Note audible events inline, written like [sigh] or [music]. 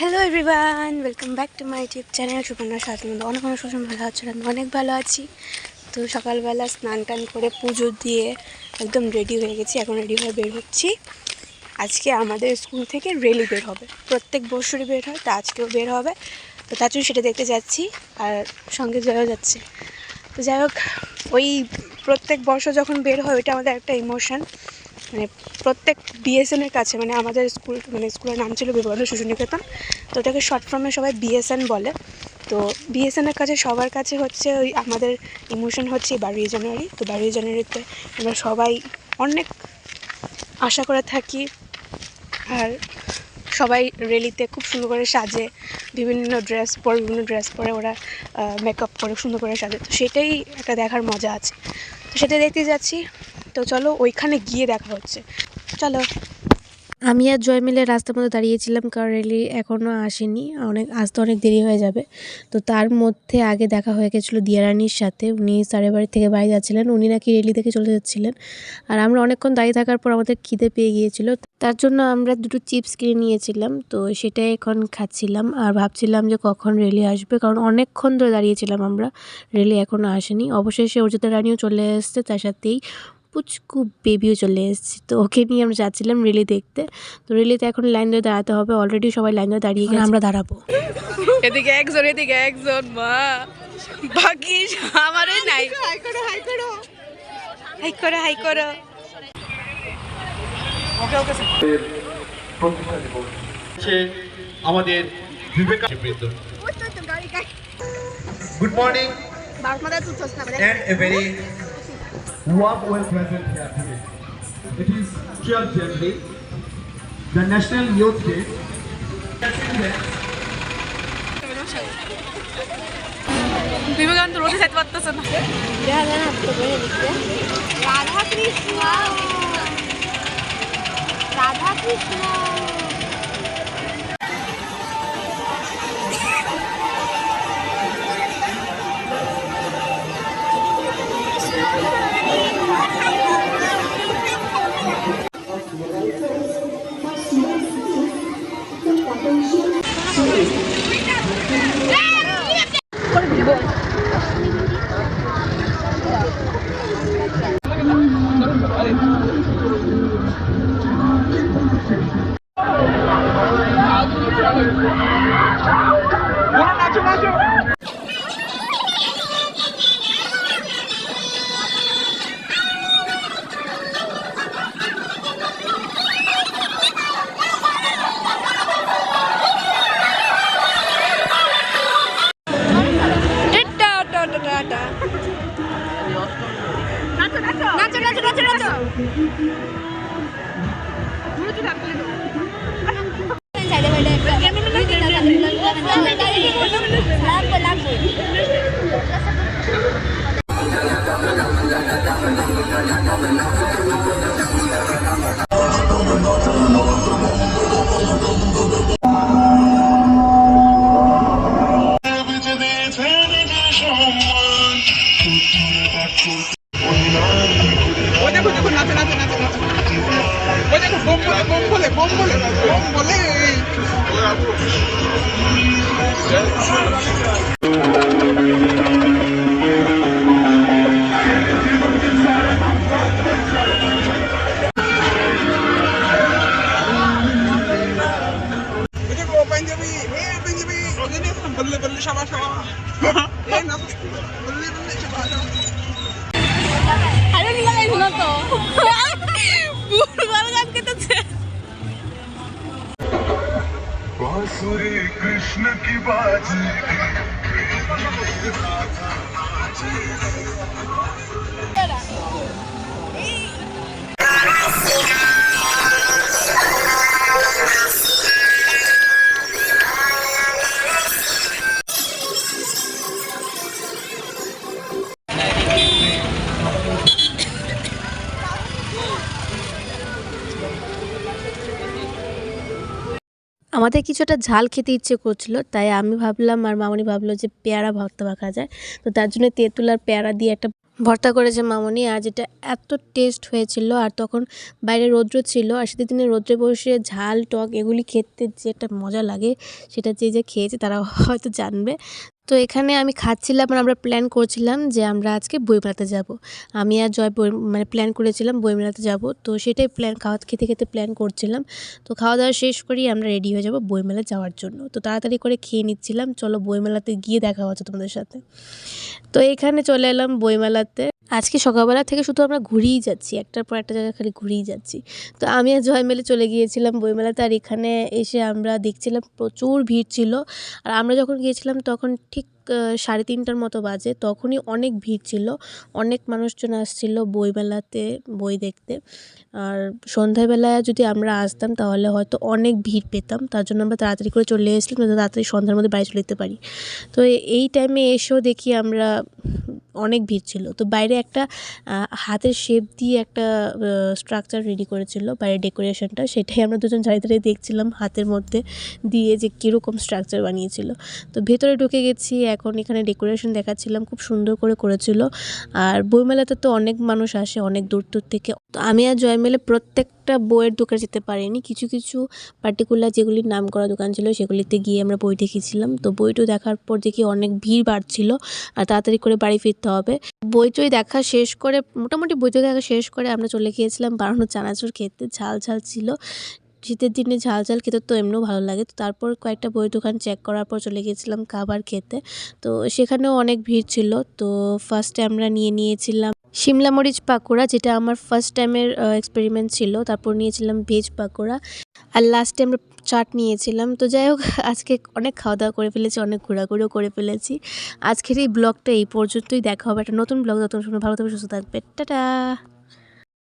Hello everyone welcome back to my YouTube channel Suparna সাথে অনেক অনেক সবসময় ভালো আছে আমি অনেক ভালো আছি তো সকালবেলা স্নান টান করে পুজো দিয়ে একদম রেডি হয়ে গেছি। এখন রেডি হয়ে বের হচ্ছি। আজকে আমাদের স্কুল থেকে রেলি বের হবে। প্রত্যেক বছরই বের হয়, তা আজকেও বের হবে। তো তার জন্য সেটা দেখতে যাচ্ছি আর সঙ্গে জয়ও যাচ্ছে। তো যাই হোক, ওই প্রত্যেক বছর যখন বের হয়, ওইটা আমাদের একটা ইমোশন মানে প্রত্যেক বিএসএনের কাছে মানে আমাদের স্কুল মানে স্কুলের নাম ছিল বিবেকানন্দ শিশু নিকেতন তো ওটাকে শর্ট ফর্মে সবাই বিএসএন বলে। তো বিএসএনের কাছে, সবার কাছে হচ্ছে ওই আমাদের ইমোশন হচ্ছে বারোই জানুয়ারি। তো বারোই জানুয়ারিতে আমরা সবাই অনেক আশা করে থাকি। আর সবাই রেলিতে খুব সুন্দর করে সাজে, বিভিন্ন ড্রেস পরে, বিভিন্ন ড্রেস পরে ওরা মেকআপ করে সুন্দর করে সাজে। তো সেটাই একটা দেখার মজা আছে। তো সেটা দেখতে যাচ্ছি। তো চলো ওইখানে গিয়ে দেখা হচ্ছে। চলো। আমি আর জয় মিলে রাস্তার মধ্যে দাঁড়িয়েছিলাম, কারণ রেলি এখনও আসেনি। অনেক আসতে অনেক দেরি হয়ে যাবে। তো তার মধ্যে আগে দেখা হয়ে গেছিল দিয়ারানির সাথে। উনি সাড়ে বাড়ি থেকে বাড়ি যাচ্ছিলেন। উনি নাকি রেলি থেকে চলে যাচ্ছিলেন। আর আমরা অনেকক্ষণ দাঁড়িয়ে থাকার পর আমাদের খিদে পেয়ে গিয়েছিল। তার জন্য আমরা দুটো চিপস কিনে নিয়েছিলাম। তো সেটাই এখন খাচ্ছিলাম আর ভাবছিলাম যে কখন রেলি আসবে, কারণ অনেকক্ষণ ধরে দাঁড়িয়েছিলাম আমরা। রেলি এখনও আসেনি। অবশেষে অর্জিতা রানিও চলে এসছে তার সাথেই। পুচকু বেবিও চলে এসেছে। তো ওকে নিয়ে আমরা যাচ্ছিলাম রেলি দেখতে। তো রেলিতে এখন লাইন ধরে দাঁড়াতে হবে। অলরেডি সবাই লাইন ধরে দাঁড়িয়ে গেছে। আমরা দাঁড়াবো। এদিকে একজন এদিকে একজন মা। বাকি আমারে নাই। হাই করো হাই করো। হাই করো হাই করো। হচ্ছে আমাদের Vivekananda good morning and a very warm welcome present here today. It is 12 January, the National Youth Day. Vivekananda রোদে যেতে পারতেছে না রাধা কৃষ্ণ রাধা কৃষ্ণ झाले म्हणजे বোম বলে বোম বলে। বললে বললে সবা সবা। বললে বললে সবা সবা। আরে লাগাইছ তো। बांसुरी कृष्ण की बाजी। আমাদের কিছুটা ঝাল খেতে ইচ্ছে করছিল, তাই আমি ভাবলাম আর মামনি ভাবলো যে পেয়ারা ভর্তা মাখা যায়। তো তার জন্য তেঁতুল আর পেয়ারা দিয়ে একটা ভর্তা করেছে মামনি, আর যেটা এত টেস্ট হয়েছিল, আর তখন বাইরে রৌদ্র ছিল, আর শীতের দিনে রৌদ্রে বসে ঝাল, টক এগুলি খেতে যে একটা মজা লাগে, সেটা যে যে খেয়েছে তারা হয়তো জানবে। তো এখানে আমি খাচ্ছিলাম আর আমরা প্ল্যান করছিলাম যে আমরা আজকে বই মেলাতে যাব। আমি আর জয় বই মানে প্ল্যান করেছিলাম বই মেলাতে যাব। তো সেটাই প্ল্যান খাওয়া খেতে খেতে প্ল্যান করছিলাম। তো খাওয়া দাওয়া শেষ করেই আমরা রেডি হয়ে যাব বইমেলা যাওয়ার জন্য। তো তাড়াতাড়ি করে খেয়ে নিচ্ছিলাম। চলো বইমেলাতে গিয়ে দেখা হচ্ছে তোমাদের সাথে। তো এখানে চলে এলাম বইমেলাতে আজকে সকালবেলা থেকে শুধু আমরা ঘুরেই যাচ্ছি, একটার পর একটা জায়গায় খালি ঘুরেই যাচ্ছি। তো আমি আর জয় মেলে চলে গিয়েছিলাম বইমেলাতে আর এখানে এসে আমরা দেখছিলাম প্রচুর ভিড় ছিল। আর আমরা যখন গিয়েছিলাম তখন ঠিক সাড়ে তিনটার মতো বাজে, তখনই অনেক ভিড় ছিল। অনেক মানুষজন আসছিল বইমেলাতে বই দেখতে। আর সন্ধ্যাবেলায় যদি আমরা আসতাম তাহলে হয়তো অনেক ভিড় পেতাম, তার জন্য আমরা তাড়াতাড়ি করে চলে এসেছিলাম তাড়াতাড়ি সন্ধ্যার মধ্যে বাড়ি চলে যেতে পারি। তো এই টাইমে এসেও দেখি আমরা অনেক ভিড় ছিল। তো বাইরে একটা হাতের শেপ দিয়ে একটা স্ট্রাকচার রেডি করেছিল বাইরের ডেকোরেশনটা সেটাই আমরা দুজন দাঁড়িয়ে দাঁড়িয়ে দেখছিলাম হাতের মধ্যে দিয়ে যে কীরকম স্ট্রাকচার বানিয়েছিল। তো ভেতরে ঢুকে গেছি, এখন এখানে ডেকোরেশন দেখাচ্ছিলাম, খুব সুন্দর করে করেছিল। আর বইমেলাতে তো অনেক মানুষ আসে, অনেক দূর দূর থেকে। তো আমি আর জয় মিলে প্রত্যেকটা বইয়ের দোকানে যেতে পারিনি। কিছু কিছু পার্টিকুলার যেগুলির নাম করা দোকান ছিল সেগুলিতে গিয়ে আমরা বই দেখেছিলাম। তো বইটু দেখার পর দেখি অনেক ভিড় বাড়ছিল, আর তাড়াতাড়ি করে বাড়ি ফিরতে হবে। বইটই দেখা শেষ করে, মোটামুটি বইটই দেখা শেষ করে আমরা চলে গিয়েছিলাম বাড়ানোর চানাচুর খেতে। ঝাল ঝাল ছিল। শীতের দিনে ঝাল ঝাল খেতে তো এমনিও ভালো লাগে। তো তারপর কয়েকটা বই দোকান চেক করার পর চলে গিয়েছিলাম খাবার খেতে। তো সেখানেও অনেক ভিড় ছিল। তো ফার্স্টে আমরা নিয়ে নিয়েছিলাম শিমলা মরিচ পাকোড়া, যেটা আমার ফার্স্ট টাইমের এক্সপেরিমেন্ট ছিল। তারপর নিয়েছিলাম ভেজ পাকোড়া। আর লাস্টে আমরা চাট নিয়েছিলাম। তো যাই হোক, [laughs] আজকে অনেক খাওয়া দাওয়া করে ফেলেছি, অনেক ঘোরাঘুরিও করে ফেলেছি। আজকের এই ব্লগটা এই পর্যন্তই। দেখা হবে একটা নতুন ব্লগ যত ভালো থাকবে সুস্থ থাকবে টাটা!